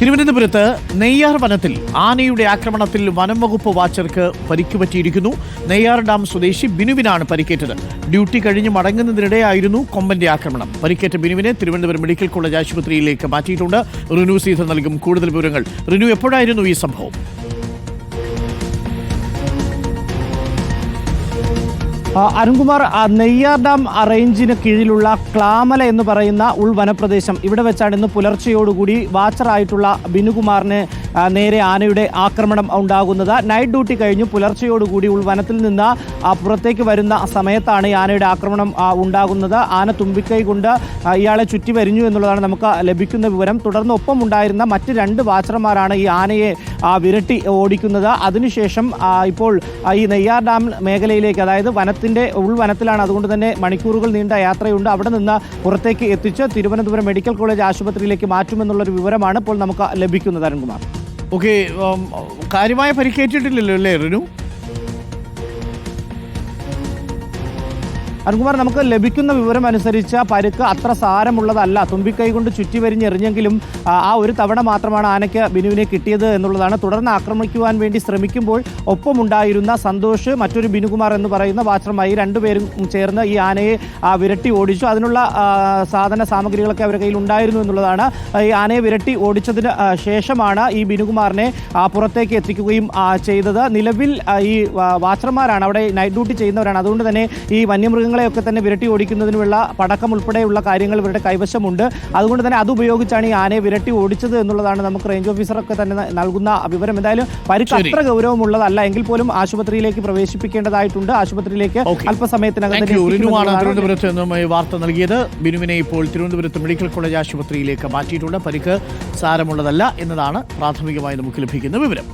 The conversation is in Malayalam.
തിരുവനന്തപുരത്ത് നെയ്യാർ വനത്തിൽ ആനയുടെ ആക്രമണത്തിൽ വനം വകുപ്പ് വാച്ചർക്ക് പരിക്കുപറ്റിയിരിക്കുന്നു. നെയ്യാർ ഡാം സ്വദേശി ബിനുവിനാണ് പരിക്കേറ്റത്. ഡ്യൂട്ടി കഴിഞ്ഞ് മടങ്ങുന്നതിനിടെയായിരുന്നു കൊമ്പന്റെ ആക്രമണം. പരിക്കേറ്റ ബിനുവിനെ തിരുവനന്തപുരം മെഡിക്കൽ കോളേജ് ആശുപത്രിയിലേക്ക് മാറ്റിയിട്ടുണ്ട്. റിനു സീധർ നൽകും കൂടുതൽ വിവരങ്ങൾ. റിനു എപ്പോഴായിരുന്നു ഈ സംഭവം? അരുൺകുമാർ നെയ്യാർ ഡാം റേഞ്ചിന് കീഴിലുള്ള ക്ലാമല എന്ന് പറയുന്ന ഉൾവനപ്രദേശം. ഇവിടെ വെച്ചാണ് ഇന്ന് പുലർച്ചെയോടുകൂടി വാച്ചറായിട്ടുള്ള ബിനുകുമാറിന് നേരെ ആനയുടെ ആക്രമണം ഉണ്ടാകുന്നത്. നൈറ്റ് ഡ്യൂട്ടി കഴിഞ്ഞു. പുലർച്ചയോടുകൂടി ഉൾവനത്തിൽ നിന്ന് പുറത്തേക്ക് വരുന്ന സമയത്താണ് ആനയുടെ ആക്രമണം ഉണ്ടാകുന്നത്. ആന തുമ്പിക്കൈ കൊണ്ട് ഇയാളെ ചുറ്റി വരിഞ്ഞു എന്നുള്ളതാണ് നമുക്ക് ലഭിക്കുന്ന വിവരം. തുടർന്ന് ഒപ്പം ഉണ്ടായിരുന്ന മറ്റ് രണ്ട് വാച്ചർമാരാണ് ഈ ആനയെ വിരട്ടി ഓടിക്കുന്നത്. അതിനുശേഷം ഇപ്പോൾ ഈ നെയ്യാർ ഡാം മേഖലയിലേക്ക് അതായത് വനത്തിന്റെ ഉൾവനത്തിലാണ് അതുകൊണ്ട് തന്നെ മണിക്കൂറുകൾ നീണ്ട യാത്രയുണ്ട്. അവിടെ നിന്ന് പുറത്തേക്ക് എത്തിച്ച് തിരുവനന്തപുരം മെഡിക്കൽ കോളേജ് ആശുപത്രിയിലേക്ക് മാറ്റുമെന്നുള്ളൊരു വിവരമാണ് ഇപ്പോൾ നമുക്ക് ലഭിക്കുന്നത് അരുൺകുമാർ. ഓക്കെ കാര്യമായ പരിക്കേറ്റിട്ടില്ലല്ലോ അല്ലേ റിനു? അരുൺകുമാർ നമുക്ക് ലഭിക്കുന്ന വിവരം അനുസരിച്ച് പരുക്ക് അത്ര സാരമുള്ളതല്ല. തുമ്പിക്കൈ കൊണ്ട് ചുറ്റി വരിഞ്ഞെറിഞ്ഞെങ്കിലും ആ, ഒരു തവണ മാത്രമാണ് ആനയ്ക്ക് ബിനുവിനെ കിട്ടിയത് എന്നുള്ളതാണ്. തുടർന്ന് ആക്രമിക്കുവാൻ വേണ്ടി ശ്രമിക്കുമ്പോൾ ഒപ്പമുണ്ടായിരുന്ന സന്തോഷ് മറ്റൊരു ബിനുകുമാർ എന്ന് പറയുന്ന വാച്ചർമായി രണ്ടുപേരും ചേർന്ന് ഈ ആനയെ വിരട്ടി ഓടിച്ചു. അതിനുള്ള സാധന സാമഗ്രികളൊക്കെ അവരുടെ കയ്യിൽ ഉണ്ടായിരുന്നു എന്നുള്ളതാണ്. ഈ ആനയെ വിരട്ടി ഓടിച്ചതിന് ശേഷമാണ് ഈ ബിനുകുമാറിനെ പുറത്തേക്ക് എത്തിക്കുകയും ചെയ്തത്. നിലവിൽ ഈ വാച്ചർമാരാണ് അവിടെ നൈറ്റ് ഡ്യൂട്ടി ചെയ്യുന്നവരാണ്. അതുകൊണ്ട് തന്നെ ഈ വന്യമൃഗങ്ങളെയൊക്കെ തന്നെ വിരട്ടി ഓടിക്കുന്നതിനുള്ള പടക്കം ഉൾപ്പെടെയുള്ള കാര്യങ്ങൾ ഇവരുടെ കൈവശമുണ്ട്. അതുകൊണ്ട് തന്നെ അത് ഉപയോഗിച്ചാണ് ഈ ആനയെ വിരട്ടി ഓടിച്ചത് എന്നുള്ളതാണ് നമുക്ക് റേഞ്ച് ഓഫീസറൊക്കെ തന്നെ നൽകുന്ന വിവരം. എന്തായാലും പരിക്ക് അത്ര ഗൗരവമുള്ളതല്ല എങ്കിൽ പോലും ആശുപത്രിയിലേക്ക് പ്രവേശിപ്പിക്കേണ്ടതായിട്ടുണ്ട്. ആശുപത്രിയിലേക്ക്. അല്പസമയത്തിനകം തിരുവനന്തപുരത്ത് നിന്നും വാർത്ത നൽകിയത്. ബിനുവിനെ ഇപ്പോൾ തിരുവനന്തപുരത്ത് മെഡിക്കൽ കോളേജ് ആശുപത്രിയിലേക്ക് മാറ്റിയിട്ടുണ്ട്. പരിക്ക് സാരമുള്ളതല്ല എന്നതാണ് പ്രാഥമികമായി നമുക്ക് ലഭിക്കുന്ന വിവരം.